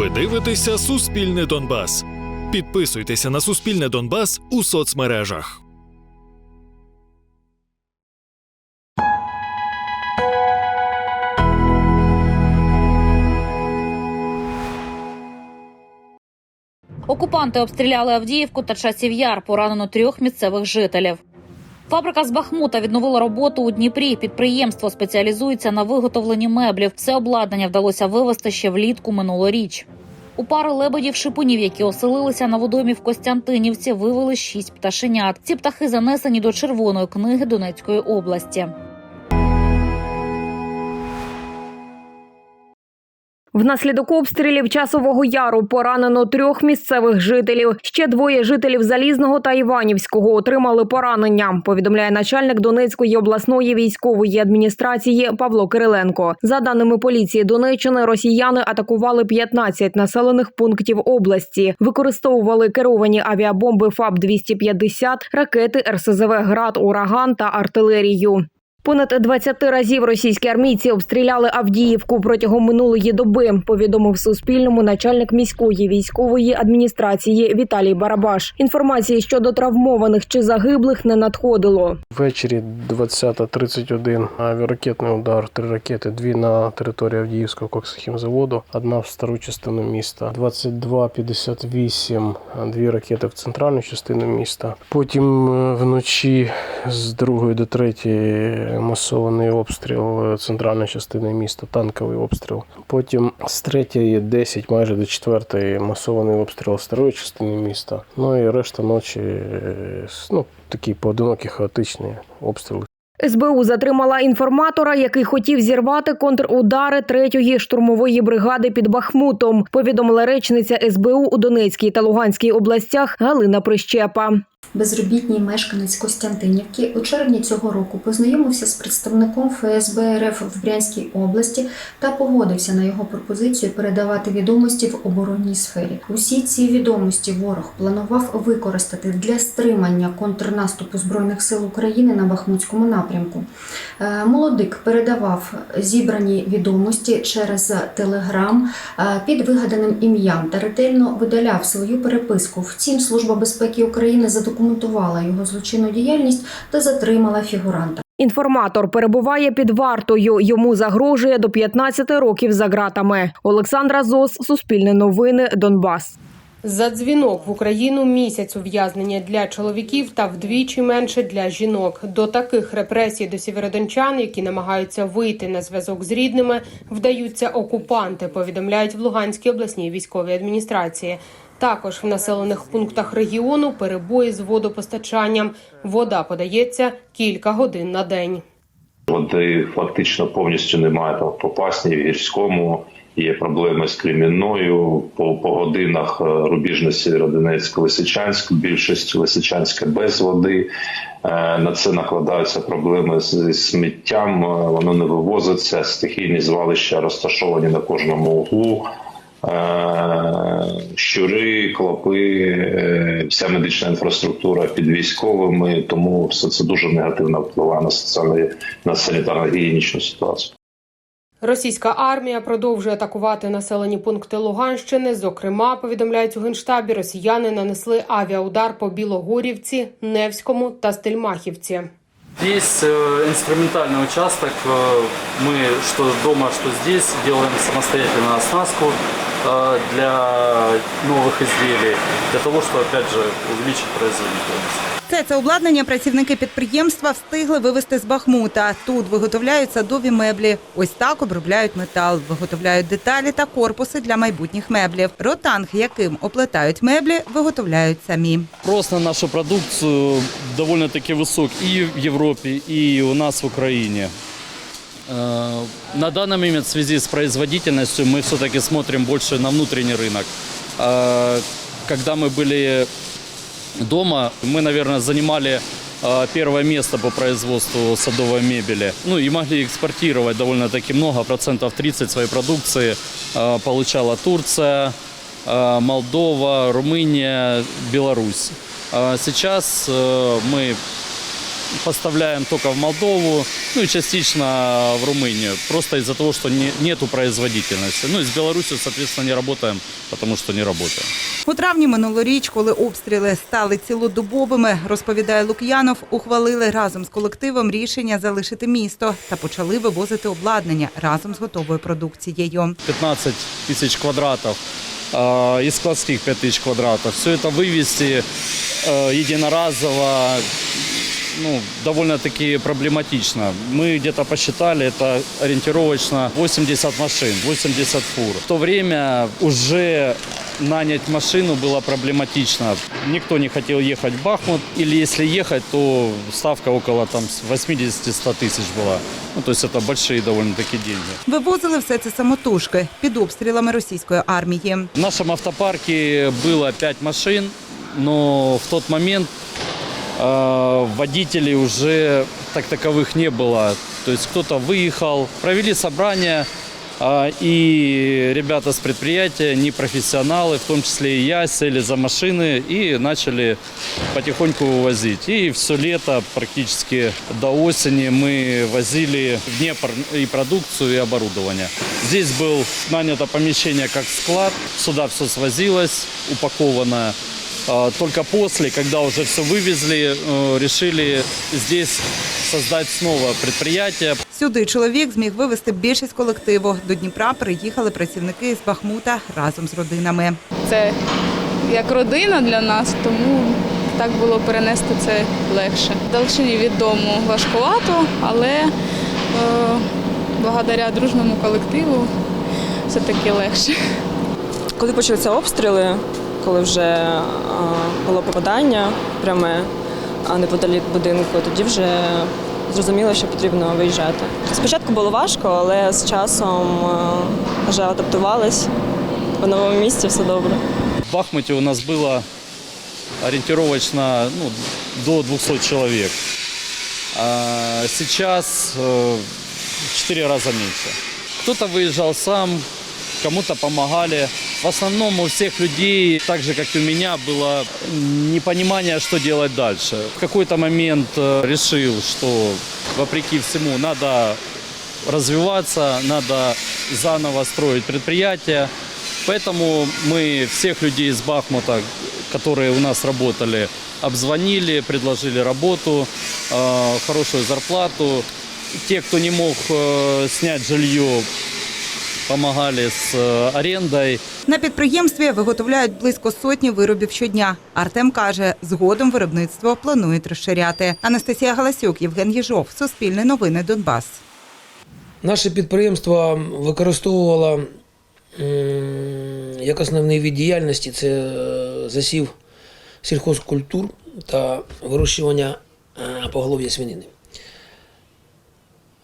Ви дивитеся Суспільне Донбас. Підписуйтеся на Суспільне Донбас у соцмережах. Окупанти обстріляли Авдіївку та часів яр. Поранено трьох місцевих жителів. Фабрика з Бахмута відновила роботу у Дніпрі. Підприємство спеціалізується на виготовленні меблів. Все обладнання вдалося вивезти ще влітку минулоріч. У пари лебедів шипунів, які оселилися на водомі в Костянтинівці, вивели шість пташенят. Ці птахи занесені до червоної книги Донецької області. Внаслідок обстрілів часового яру поранено трьох місцевих жителів. Ще двоє жителів Залізного та Іванівського отримали поранення. Повідомляє начальник Донецької обласної військової адміністрації Павло Кириленко. За даними поліції Донеччини, росіяни атакували 15 населених пунктів області, використовували керовані авіабомби ФАБ 250 ракети РСЗВ Град, Ураган та артилерію. Понад 20 разів російські армійці обстріляли Авдіївку протягом минулої доби. Повідомив Суспільному начальник міської військової адміністрації Віталій Барабаш. Інформації щодо травмованих чи загиблих не надходило. Ввечері 20.31 авіаракетний удар, три ракети, дві на території Авдіївського коксохімзаводу, одна в стару частину міста. 22.58 дві ракети в центральну частину міста. Потім е, вночі з 2 до 3 масований обстріл центральної частини міста, танковий обстріл. Потім з 3.10 майже до 4 масований обстріл старої частини міста. Ну і решта ночі е, ну, такі поодинокі хаотичні обстріли. СБУ затримала інформатора, який хотів зірвати контрудари третьої штурмової бригади під Бахмутом. Повідомила речниця СБУ у Донецькій та Луганській областях Галина Прищепа. Безробітній мешканець Костянтинівки у червні цього року познайомився з представником ФСБ РФ в Брянській області та погодився на його пропозицію передавати відомості в оборонній сфері. Усі ці відомості ворог планував використати для стримання контрнаступу збройних сил України на Бахмутському напрямку. Е, Молодик передавав зібрані відомості через Телеграм е, під вигаданим ім'ям та ретельно видаляв свою переписку. Втім, Служба безпеки України задокументувала його злочинну діяльність та затримала фігуранта. Інформатор перебуває під вартою. Йому загрожує до 15 років за ґратами. Олександра Зос, Суспільне новини, Донбас. За дзвінок в Україну місяць ув'язнення для чоловіків та вдвічі менше для жінок. До таких репресій до сєвєродончан, які намагаються вийти на зв'язок з рідними, вдаються окупанти. Повідомляють в Луганській обласній військовій адміністрації. Також в населених пунктах регіону перебої з водопостачанням. Вода подається кілька годин на день. Води фактично повністю немає там в Попасні, в гірському. Є проблеми з Кремінною по, по годинах е, рубіжна Сєвєродонецьк, Лисичанськ, більшість Лисичанська без води. Е, На це накладаються проблеми з сміттям. е, Воно не вивозиться. Стихійні звалища розташовані на кожному углу. Е, Щури, клопи, е, вся медична інфраструктура під військовими, тому все це дуже негативно впливає на соціальну на санітарно-гігієнічну ситуацію. Російська армія продовжує атакувати населені пункти Луганщини. Зокрема, повідомляють у генштабі, росіяни нанесли авіаудар по Білогорівці, Невському та Стельмахівці. Здесь э, инструментальный участок. Э, мы что дома, что здесь делаем самостоятельно оснастку э, для новых изделий, для того, чтобы, опять же, увеличить производительность. Все це обладнання працівники підприємства встигли вивезти з Бахмута. Тут виготовляють садові меблі. Ось так обробляють метал, виготовляють деталі та корпуси для майбутніх меблів. Ротанг, яким оплетають меблі, виготовляють самі. Спрос на нашу продукцию довольно-таки высок и в Европе, и у нас в Украине. Э, На данный момент в связи с производительностью мы все-таки смотрим больше на внутренний рынок. Э, Когда мы были дома, мы, наверное, занимали э, первое место по производству садовой мебели. Ну и могли экспортировать довольно-таки много, процентов 30 своей продукции получала Турция, Молдова, Румыния, Беларусь. Сейчас мы поставляем только в Молдову, ну и частично в Румынию. Просто из-за того, что не, нету производительности. Ну и с Беларусью, соответственно, не работаем, потому что не работаем. У травні минулоріч, коли обстріли стали цілодобовими, розповідає Лук'янов, ухвалили разом з колективом рішення залишити місто та почали вивозити обладнання разом з готовою продукцією. 15 тысяч квадратов, э, из складских 5 тысяч квадратов. Все это вывести э, единоразово ну, довольно-таки проблематично. Мы где-то посчитали, это ориентировочно 80 машин, 80 фур. В то время уже нанять машину было проблематично. Никто не хотел ехать в Бахмут, или если ехать, то ставка около там, 80-100 тысяч была. Ну, то есть это большие довольно-таки деньги. Вивозили все це самотужки під обстрілами російської армії. В нашем автопарке было 5 машин, но в тот момент э, водителей уже так таковых не было. То есть кто-то выехал, провели собрание, э, и ребята с предприятия, не профессионалы, в том числе и я, сели за машины и начали потихоньку вывозить. И все лето, практически до осени, мы возили в Днепр и продукцию, и оборудование. Здесь был нанято помещение как склад, сюда все свозилось, упаковано. Только после, когда уже все вывезли, э, решили здесь создать снова предприятие. Сюди чоловік зміг вивезти більшість колективу. До Дніпра приїхали працівники з Бахмута разом з родинами. Це як родина для нас, тому так було перенести це легше. Далечині від дому важкувато, але е, благодаря дружному колективу все таки легше. Коли почалися обстріли, коли вже а, було попадання пряме, а неподалік будинку, тоді вже зрозуміло, що потрібно виїжджати. Спочатку було важко, але з часом а, вже адаптувались. В новому місці все добре. В Бахмуте у нас было ориентировочно ну, до 200 человек. А сейчас э, в 4 раза меньше. Кто-то выезжал сам, кому-то помогали. В основном у всех людей, так же как и у меня, было непонимание, что делать дальше. В какой-то момент э, решил, что вопреки всему надо развиваться, надо заново строить предприятие. Поэтому мы всех людей из Бахмута, которые у нас работали, обзвонили, предложили работу, э, хорошую зарплату. Те, кто не мог э, снять жилье, помогали с э, арендой. На підприємстві виготовляють близько сотні виробів щодня. Артем каже, згодом виробництво планують розширяти. Анастасія Галасюк, Євген Єжов, Суспільне новини Донбас. Наше підприємство використовувало як основний від діяльності це е, засів сільхозкультур та вирощування е, поголов'я свинини.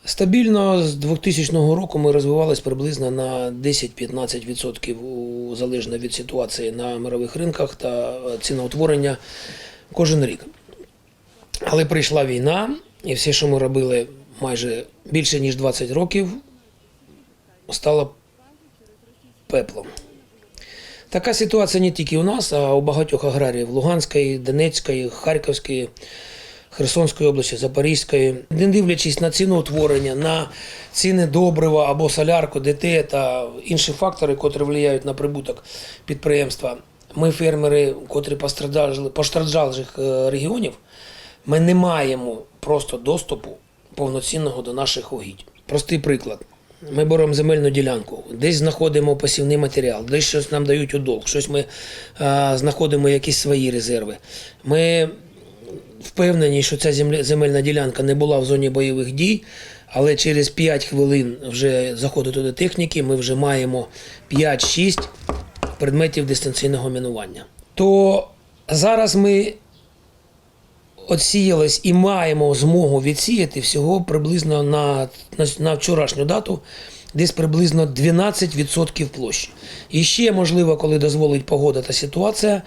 Стабільно з 2000 року ми розвивалися приблизно на 10-15% залежно від ситуації на мирових ринках та е, ціноутворення кожен рік. Але прийшла війна, і все, що ми робили майже більше ніж 20 років, стало пеплом. Така ситуація не тільки у нас, а у багатьох аграріїв Луганської, Донецької, Харківської, Херсонської області, Запорізької. Не дивлячись на ціноутворення, на ціни добрива або солярку, ДТ та інші фактори, котрі впливають на прибуток підприємства, ми, фермери, котрі постраждали постраждалих е, регіонів, ми не маємо просто доступу повноцінного до наших угідь. Простий приклад. Ми беремо земельну ділянку, десь знаходимо пасівний матеріал, десь щось нам дають у долг, щось ми е, знаходимо якісь свої резерви. Ми впевнені, що ця земельна ділянка не була в зоні бойових дій, але через 5 хвилин вже заходить туди техніки, ми вже маємо 5-6 предметів дистанційного мінування. То зараз ми отсіялись і маємо змогу відсіяти всього приблизно на, на, на вчорашню дату десь приблизно 12% площі. І ще, можливо, коли дозволить погода та ситуація,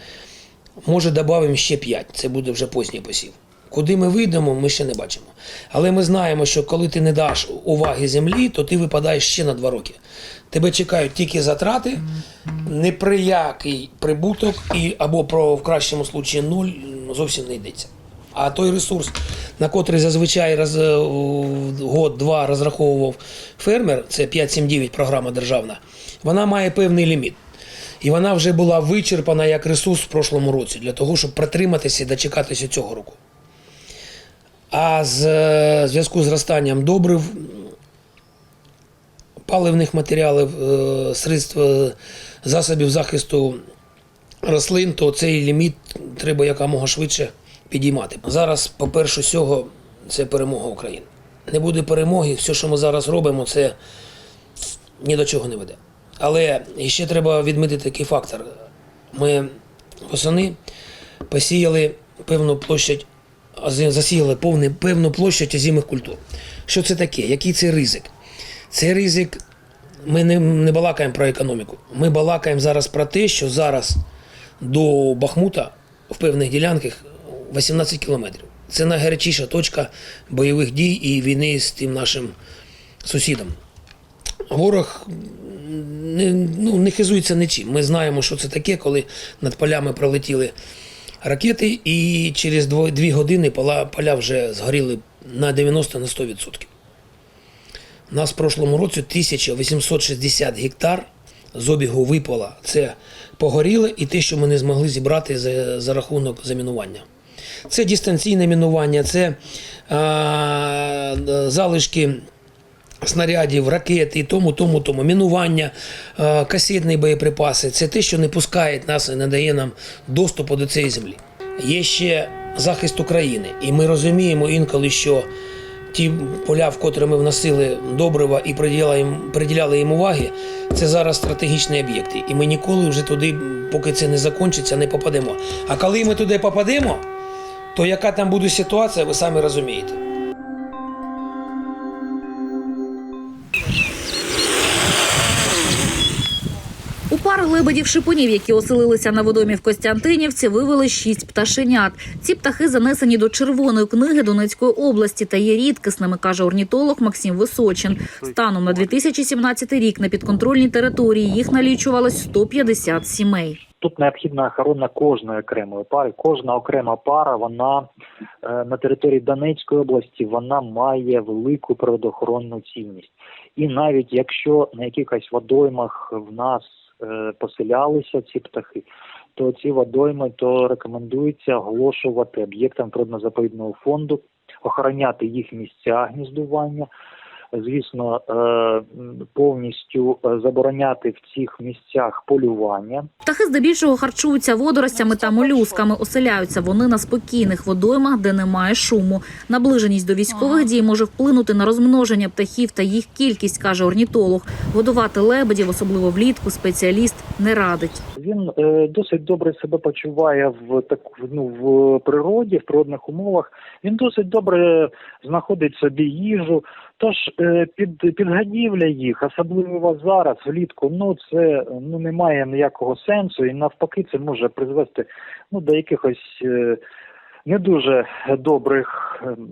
може додамо ще 5. Це буде вже поздній посів. Куди ми вийдемо, ми ще не бачимо. Але ми знаємо, що коли ти не даш уваги землі, то ти випадаєш ще на 2 роки. Тебе чекають тільки затрати, неприякий прибуток і або про в кращому случаї нуль зовсім не йдеться. А той ресурс, на котрий зазвичай раз, е, год-два розраховував фермер, це 5-7-9 програма державна, вона має певний ліміт. І вона вже була вичерпана як ресурс в прошлому році для того, щоб протриматися і дочекатися цього року. А з е, зв'язку з зростанням добрив, паливних матеріалів, е, средств е, засобів захисту рослин, то цей ліміт треба якомога швидше підіймати. Зараз, по-перше, всього, це перемога України. Не буде перемоги, все, що ми зараз робимо, це ні до чого не веде. Але ще треба відмітити такий фактор. Ми восени посіяли певну площадь, засіяли повне, певну площадь озимих культур. Що це таке? Який це ризик? Це ризик. Ми не, не балакаємо про економіку. Ми балакаємо зараз про те, що зараз до Бахмута в певних ділянках 18 кілометрів. Це найгарячіша точка бойових дій і війни з тим нашим сусідом. Ворог не, ну, не хизується нічим. Ми знаємо, що це таке, коли над полями пролетіли ракети, і через дво- дві години поля, поля вже згоріли на 90 на 100%. У нас в прошлому році 1860 гектар з обігу випало. Це погоріле і те, що ми не змогли зібрати за, за рахунок замінування. Це дистанційне мінування, це а, залишки снарядів, ракет і тому, тому, тому. Мінування, а, касетні боєприпаси. Це те, що не пускає нас і не дає нам доступу до цієї землі. Є ще захист України, і ми розуміємо інколи, що ті поля, в котрі ми вносили добрива і приділяли їм, приділяли їм уваги, це зараз стратегічні об'єкти. І ми ніколи вже туди, поки це не закінчиться, не попадемо. А коли ми туди попадемо, то яка там буде ситуація, ви самі розумієте. У пари лебедів шипунів, які оселилися на водомі в Костянтинівці, вивели шість пташенят. Ці птахи занесені до червоної книги Донецької області та є рідкісними, каже орнітолог Максим Височин. Станом на 2017 рік на підконтрольній території їх налічувалось 150 сімей. Тут необхідна охорона кожної окремої пари. Кожна окрема пара, вона е, на території Донецької області вона має велику природоохоронну цінність. І навіть якщо на якихось водоймах в нас поселялися ці птахи, то ці водойми то рекомендується оголошувати об'єктам природно-заповідного фонду, охороняти їх місця гніздування. Звісно, е, повністю е, забороняти в цих місцях полювання. Птахи здебільшого харчуються водоростями та молюсками. Оселяються вони на спокійних водоймах, де немає шуму. Наближеність до військових дій може вплинути на розмноження птахів та їх кількість, каже орнітолог. Годувати лебедів, особливо влітку, спеціаліст не радить. Він е, досить добре себе почуває в так ну в природі, в природних умовах. Він досить добре знаходить собі їжу. Тож е, під підгадівля їх, особливо зараз, влітку, ну це ну немає ніякого сенсу, і навпаки, це може призвести ну до якихось. Не дуже добрих ем,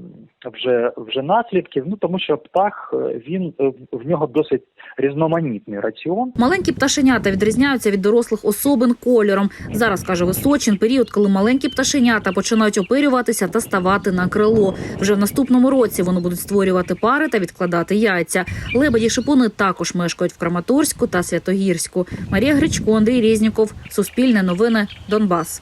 вже вже наслідків. Ну тому що птах е, він е, в нього досить різноманітний раціон. Маленькі пташенята відрізняються від дорослих особин кольором. Зараз каже Височин, період, коли маленькі пташенята починають оперюватися та ставати на крило. Вже в наступному році вони будуть створювати пари та відкладати яйця. Лебеді шипуни також мешкають в Краматорську та Святогірську. Марія Гречко, Андрій Різніков, Суспільне новини, Донбас.